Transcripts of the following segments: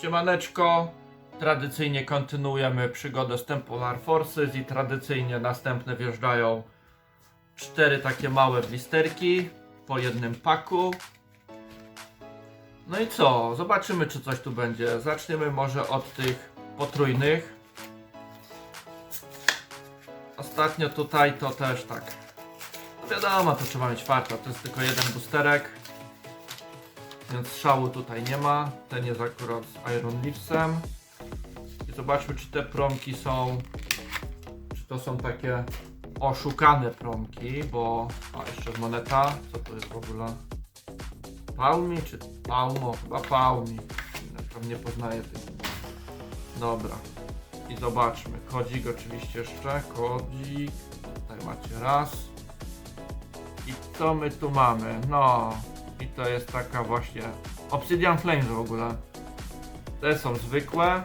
Siemaneczko. Tradycyjnie kontynuujemy przygodę z Tempolar Forces i tradycyjnie następne wjeżdżają cztery takie małe blisterki po jednym paku. No i co? Zobaczymy czy coś tu będzie. Zaczniemy może od tych potrójnych. Ostatnio tutaj to też tak. No wiadomo, to trzeba mieć farta. To jest tylko jeden boosterek. Więc szału tutaj nie ma. Ten jest akurat z Iron Leafsem. I zobaczmy, czy te promki są. Czy to są takie oszukane promki, bo. A jeszcze moneta. Co to jest w ogóle? Palmi czy Palmo? Chyba Palmi. Tam nie poznaję tych. Dobra. I zobaczmy. Kodzik oczywiście jeszcze. Kodzik. Tutaj macie raz. I co my tu mamy? No. I to jest taka właśnie Obsidian Flames w ogóle. Te są zwykłe.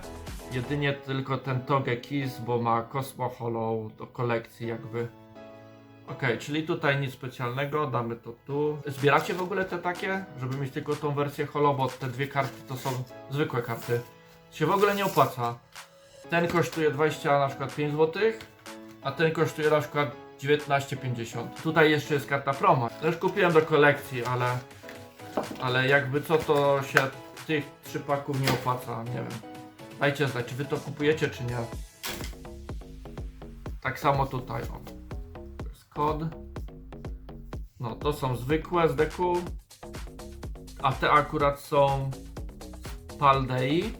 Jedynie tylko ten Toge Kiss, bo ma Cosmo Hollow do kolekcji jakby. Okej, czyli tutaj nic specjalnego, damy to tu. Zbieracie w ogóle te takie, żeby mieć tylko tą wersję Hollow, bo te dwie karty to są zwykłe karty. Się w ogóle nie opłaca. Ten kosztuje 20 na przykład 5 zł, a ten kosztuje na przykład 19,50. Tutaj jeszcze jest karta promo. Też kupiłem do kolekcji, ale ale jakby co to się tych trzy paków nie opłaca, nie wiem. Dajcie znać, czy wy to kupujecie, czy nie. Tak samo tutaj, o. To jest kod. No, to są zwykłe z deku. A te akurat są z Paldei.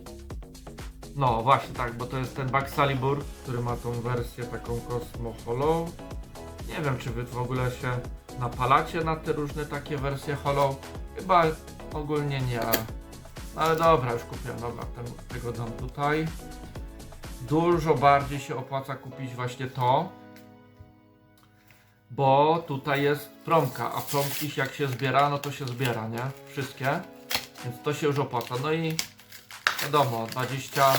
No, właśnie tak, bo to jest ten Baxalibur, który ma tą wersję taką Cosmo Hollow. Nie wiem, czy wy w ogóle się napalacie na te różne takie wersje Hollow. Chyba ogólnie nie. Ale dobra, już kupiłem, dobra, ten, tego dam tutaj. Dużo bardziej się opłaca kupić właśnie to. Bo tutaj jest promka, a promki jak się zbiera, no to się zbiera, nie? Wszystkie. Więc to się już opłaca. No i wiadomo, 20,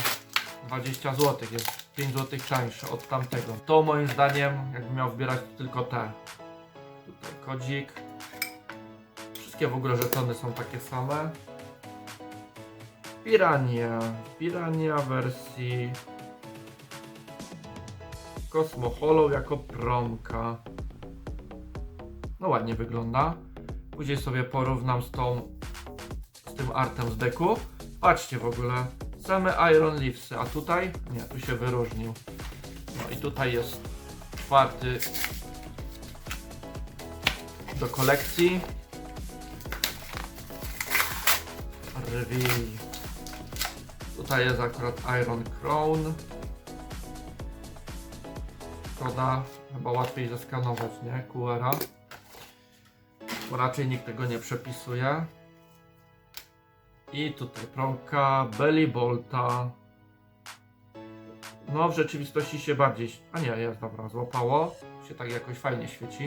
20 zł jest 5 zł tańsze od tamtego. To moim zdaniem, jakbym miał zbierać to tylko te. Tutaj kodzik. Wszystkie w ogóle żetony są takie same. Pirania. Pirania wersji Cosmo Hollow jako promka. No ładnie wygląda. Później sobie porównam z tą z tym artem z deku. Patrzcie w ogóle. Same Iron Leafsy, a tutaj? Nie, tu się wyróżnił. No i tutaj jest czwarty do kolekcji. Rwi. Tutaj jest akurat Iron Crown. Szkoda, chyba łatwiej zeskanować, nie? QR-a. Bo raczej nikt tego nie przepisuje. I tutaj promka Belly Bolta. No w rzeczywistości się bardziej... A nie, jest dobra, złapało. Się tak jakoś fajnie świeci.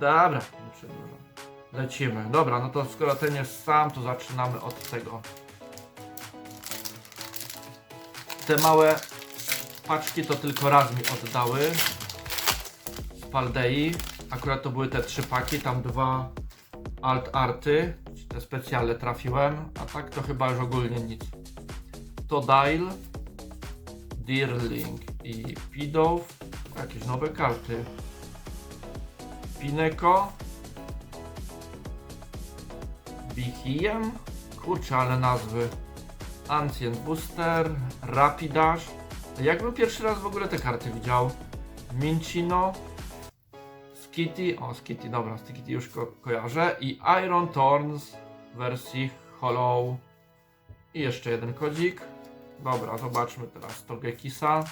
Dobra, nie przedłużam. Lecimy. Dobra, no to skoro ten jest sam, to zaczynamy od tego. Te małe paczki to tylko raz mi oddały z Paldei. Akurat to były te trzy paki, tam dwa alt arty, te specjalne trafiłem, a tak to chyba już ogólnie nic. To Dial, Deerling i Pidow, jakieś nowe karty. Pineko, Bichiem, kurczę, ale nazwy. Ancient Booster, Rapidash. Jakbym pierwszy raz w ogóle te karty widział. Minchino, Skitty, o Skitty, dobra, Skitty już ko kojarzę. I Iron Thorns w wersji Hollow. I jeszcze jeden kodzik. Dobra, zobaczmy teraz Togekisa.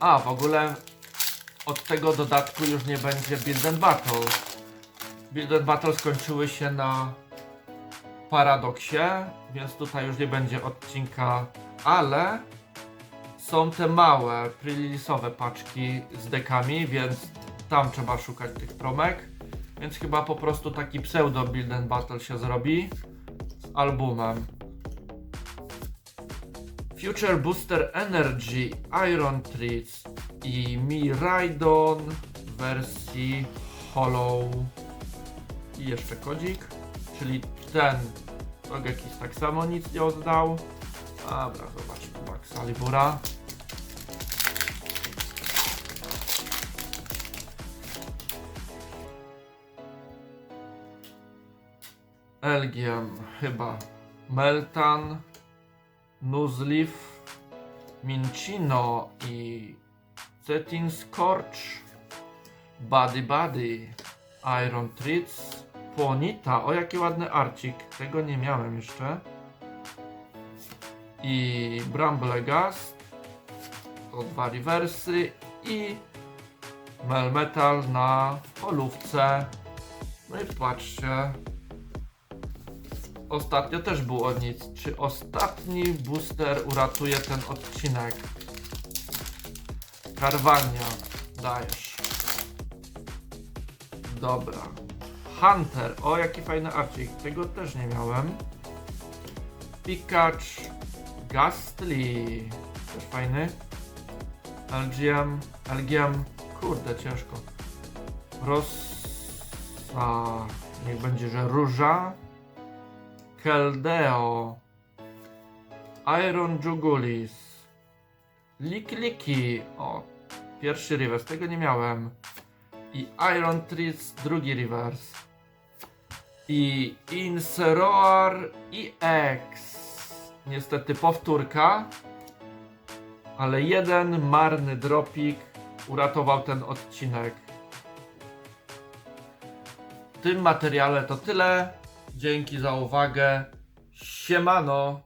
A, w ogóle od tego dodatku już nie będzie Build and Battle. Build Battle skończyły się na Paradoksie, więc tutaj już nie będzie odcinka, ale są te małe, prilisowe paczki z dekami, więc tam trzeba szukać tych promek. Więc chyba po prostu taki pseudo Build Battle się zrobi z albumem. Future Booster Energy, Iron Treats i Miraidon wersji Hollow. Jeszcze kodzik, czyli ten Sogekis tak samo nic nie oddał. Dobra, zobaczmy Baxalibura. Elgiem chyba Meltan, Nuzleaf, Mincino i Cetin Scorch, Buddy Buddy, Iron Treats, Płonita, o jaki ładny arcik, tego nie miałem jeszcze. I Bramblegast, to dwa rewersy i Melmetal na polówce. No i patrzcie, Ostatnio też był od nic. Czy ostatni booster uratuje ten odcinek? Karwania, dajesz. Dobra. Hunter, o jaki fajny arcik. Tego też nie miałem. Pikachu, Gastly, też fajny. LGM, LGM, kurde ciężko. Rosa, niech będzie, że róża. Keldeo, Iron Jugulis, Likliki, o, pierwszy reverse, tego nie miałem, i Iron Trees, drugi reverse, i Inseroar i X, niestety powtórka, ale jeden marny dropik uratował ten odcinek. W tym materiale to tyle. Dzięki za uwagę. Siemano.